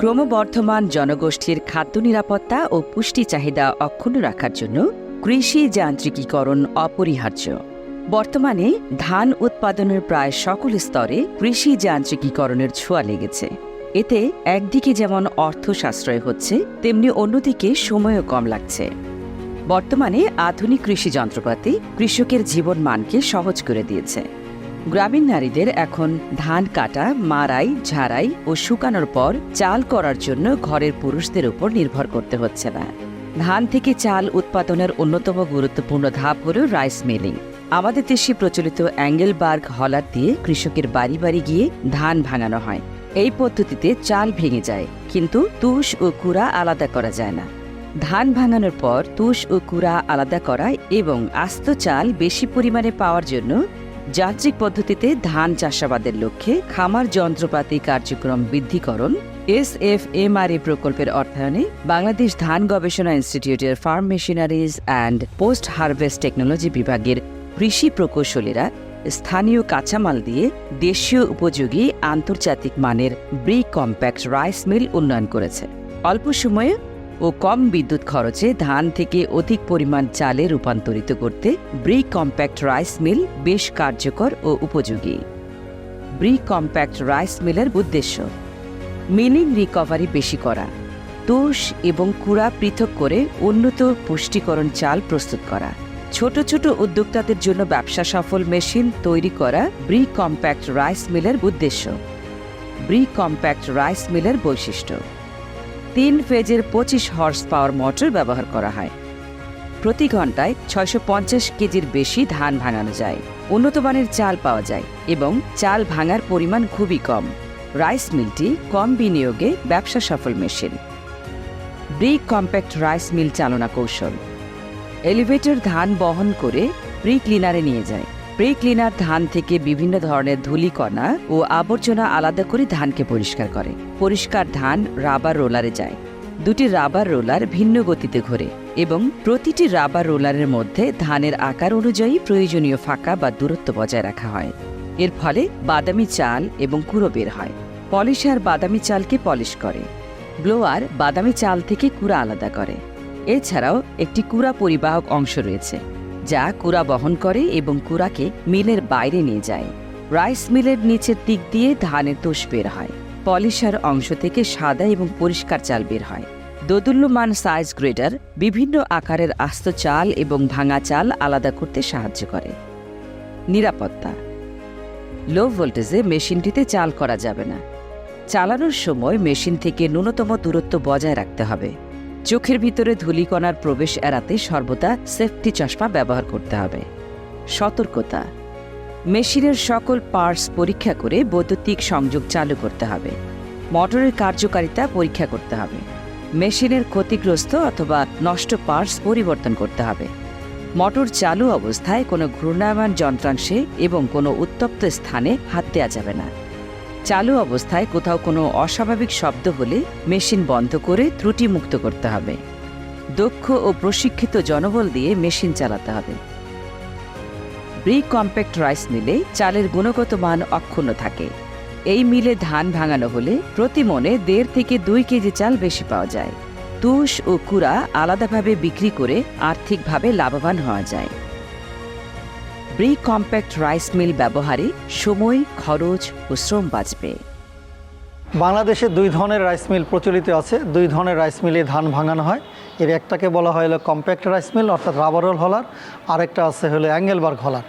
ক্রমবর্ধমান জনগোষ্ঠীর খাদ্য নিরাপত্তা ও পুষ্টি চাহিদা অক্ষুণ্ণ রাখার জন্য কৃষি যান্ত্রিকীকরণ অপরিহার্য। বর্তমানে ধান উৎপাদনের প্রায় সকল স্তরে কৃষি যান্ত্রিকীকরণের ছোঁয়া লেগেছে। এতে একদিকে যেমন অর্থ সাশ্রয় হচ্ছে, তেমনি অন্যদিকে সময়ও কম লাগছে। বর্তমানে আধুনিক কৃষি যন্ত্রপাতি কৃষকের জীবন মানকে সহজ করে দিয়েছে। গ্রামীণ নারীদের এখন ধান কাটা মারাই ঝাড়াই ও শুকানোর পর চাল করার জন্য ঘরের পুরুষদের উপর নির্ভর করতে হচ্ছে না। ধান থেকে চাল উৎপাদনের অন্যতম গুরুত্বপূর্ণ ধাপ হল রাইস মিলিং। আমাদের দেশে প্রচলিত অ্যাঙ্গেলবার্গ হলার দিয়ে কৃষকের বাড়ি বাড়ি গিয়ে ধান ভাঙানো হয়। এই পদ্ধতিতে চাল ভেঙে যায়, কিন্তু তুষ ও কুড়া আলাদা করা যায় না। ধান ভাঙানোর পর তুষ ও কুড়া আলাদা করা এবং আস্ত চাল বেশি পরিমাণে পাওয়ার জন্য যান্ত্রিক পদ্ধতিতে ধান চাষাবাদের লক্ষ্যে খামার যন্ত্রপাতি কার্যক্রম বৃদ্ধিকরণ, এস এফ এম আর প্রকল্পের অর্থায়নে বাংলাদেশ ধান গবেষণা ইনস্টিটিউটের farm machineries and post harvest technology বিভাগের কৃষি প্রকৌশলীরা স্থানীয় কাঁচামাল দিয়ে দেশীয় উপযোগী আন্তর্জাতিক মানের ব্রি কম্প্যাক্ট রাইস মিল উন্নয়ন করেছে। অল্প সময়ে ও কম বিদ্যুৎ খরচে ধান থেকে অধিক পরিমাণ চালে রূপান্তরিত করতে ব্রি কম্প্যাক্ট রাইস মিল বেশ কার্যকর ও উপযোগী। ব্রি কম্প্যাক্ট রাইস মিলের উদ্দেশ্য মিলিং রিকভারি বেশি করা, তুষ এবং কুড়া পৃথক করে উন্নত পুষ্টিকরণ চাল প্রস্তুত করা। ছোট ছোট উদ্যোক্তাদের জন্য ব্যবসা সফল মেশিন তৈরি করা ব্রি কম্প্যাক্ট রাইস মিলের উদ্দেশ্য। ব্রি কম্প্যাক্ট রাইস মিলের বৈশিষ্ট্য তিন ফেজের পঁচিশ হর্স পাওয়ার মোটর ব্যবহার করা হয়। প্রতি ঘন্টায় ছয়শো পঞ্চাশ কেজির বেশি ধান ভাঙানো যায়। উন্নত মানের চাল পাওয়া যায় এবং চাল ভাঙার পরিমাণ খুবই কম। রাইস মিলটি কম বিনিয়োগে ব্যবসা সফল machine. BRRI compact rice mill চালনা কৌশল। এলিভেটর ধান বহন করে প্রি ক্লিনারে নিয়ে যায়। প্রি ক্লিনার ধান থেকে বিভিন্ন ধরনের ধূলিকণা ও আবর্জনা আলাদা করে ধানকে পরিষ্কার করে। পরিষ্কার ধান রাবার রোলারে যায়। দুটি রাবার রোলার ভিন্ন গতিতে ঘোরে এবং প্রতিটি রাবার রোলারের মধ্যে ধানের আকার অনুযায়ী প্রয়োজনীয় ফাঁকা বা দূরত্ব বজায় রাখা হয়। এর ফলে বাদামি চাল এবং কুড়ো বের হয়। পলিশার বাদামি চালকে পলিশ করে। ব্লোয়ার বাদামি চাল থেকে কুড়া আলাদা করে। এছাড়াও একটি কুড়া পরিবাহক অংশ রয়েছে। যা কুড়া বহন করে এবং কুড়াকে মিলের বাইরে নিয়ে যায়। রাইস মিলের নিচের দিক দিয়ে ধানের তোষ বের হয়। পলিশার অংশ থেকে সাদা এবং পরিষ্কার চাল বের হয়। দোদুল্যমান সাইজ গ্রেডার বিভিন্ন আকারের আস্ত চাল এবং ভাঙা চাল আলাদা করতে সাহায্য করে। নিরাপত্তা। লো ভোল্টেজে মেশিনটিতে চাল করা যাবে না। চালানোর সময় মেশিন থেকে ন্যূনতম দূরত্ব বজায় রাখতে হবে। চোখের ভিতরে ধূলিকণার প্রবেশ এড়াতে সর্বদা সেফটি চশমা ব্যবহার করতে হবে। সতর্কতা। মেশিনের সকল পার্টস পরীক্ষা করে বৈদ্যুতিক সংযোগ চালু করতে হবে। মোটরের কার্যকারিতা পরীক্ষা করতে হবে। মেশিনের ক্ষতিগ্রস্ত অথবা নষ্ট পার্টস পরিবর্তন করতে হবে। মোটর চালু অবস্থায় কোনো ঘূর্ণায়মান যন্ত্রাংশে এবং কোনো উত্তপ্ত স্থানে হাত দেওয়া যাবে না। চালু অবস্থায় কোথাও কোনো অস্বাভাবিক শব্দ হলে মেশিন বন্ধ করে ত্রুটি মুক্ত করতে হবে। দক্ষ ও প্রশিক্ষিত জনবল দিয়ে মেশিন চালাতে হবে। ব্রি কম্প্যাক্ট রাইস মিলে চালের গুণগত মান অক্ষুণ্ণ থাকে। এই মিলে ধান ভাঙানো হলে প্রতি মনে দেড় থেকে দুই কেজি চাল বেশি পাওয়া যায়। তুষ ও কুড়া আলাদাভাবে বিক্রি করে আর্থিকভাবে লাভবান হওয়া যায়। ব্রি কম্প্যাক্ট রাইস মিল ব্যবহারে সময়, খরচ ও শ্রম বাঁচবে। বাংলাদেশে দুই ধরনের রাইস মিল প্রচলিত আছে। দুই ধরনের রাইস মিলে ধান ভাঙানো হয়। এর একটাকে বলা হয় হলো কম্প্যাক্ট রাইস মিল অর্থাৎ রাবারল হলার আরেকটা আছে হলো অ্যাঙ্গেলবার্গ হলার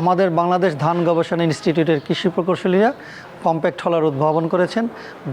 আমাদের বাংলাদেশ ধান গবেষণা ইনস্টিটিউটের কৃষি প্রকৌশলীরা কম্প্যাক্ট হলার উদ্ভাবন করেছেন,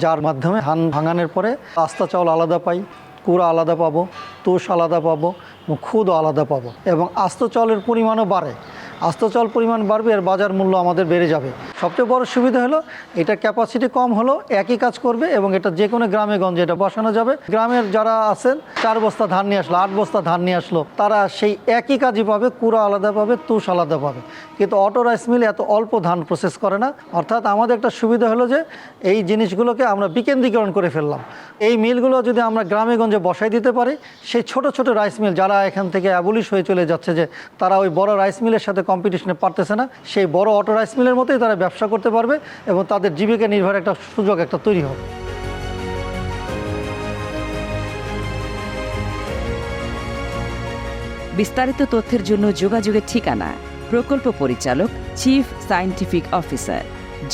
যার মাধ্যমে ধান ভাঙানোর পরে আস্তা চাউল আলাদা পাই, কুড়া আলাদা পাবো, তোষ আলাদা পাবো এবং আলাদা পাবো এবং আস্ত চাউলের পরিমাণও বাড়ে। আস্ত চাল পরিমাণ বাড়বে আর বাজার মূল্য আমাদের বেড়ে যাবে। সবচেয়ে বড় সুবিধা হলো এটা ক্যাপাসিটি কম হলো, একই কাজ করবে এবং এটা যে কোনো গ্রামে গঞ্জে এটা বসানো যাবে। গ্রামের যারা আছেন, চার বস্তা ধান নিয়ে আসলো, আট বস্তা ধান নিয়ে আসলো, তারা সেই একই কাজই পাবে, কুড়া আলাদা পাবে, তুষ আলাদা পাবে। কিন্তু অটো রাইস মিলে এত অল্প ধান প্রসেস করে না। অর্থাৎ আমাদের একটা সুবিধা হলো যে এই জিনিসগুলোকে আমরা বিকেন্দ্রীকরণ করে ফেললাম। এই মিলগুলো যদি আমরা গ্রামে গঞ্জে বসাই দিতে পারি, সেই ছোট ছোট রাইস মিল যারা এখান থেকে অ্যাবলিশ হয়ে চলে যাচ্ছে যে, তারা ওই বড় রাইস মিলের সাথে কম্পিটিশনে পারতেছে না। সেই বড় অটো রাইস মিলের মতোই তারা ব্যবসা করতে পারবে এবং তাদের জীবিকা নির্ভর একটা সুযোগ একটা তৈরি হবে। বিস্তারিত তথ্যের জন্য যোগাযোগের ঠিকানা, প্রকল্প পরিচালক চিফ সায়েন্টিফিক অফিসার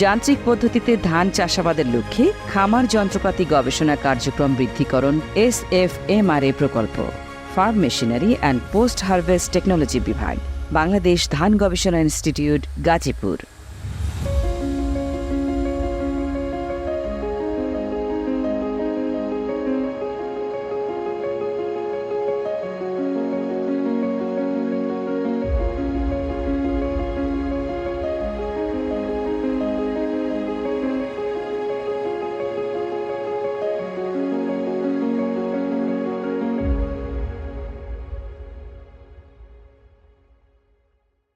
যান্ত্রিক পদ্ধতিতে ধান চাষাবাদের লক্ষ্যে খামার যন্ত্রপাতি গবেষণা কার্যক্রম বৃদ্ধিকরণ এস এফ এম আর এ প্রকল্প। Farm machinery and post harvest technology বিভাগ বাংলাদেশ ধান গবেষণা ইনস্টিটিউট গাজীপুর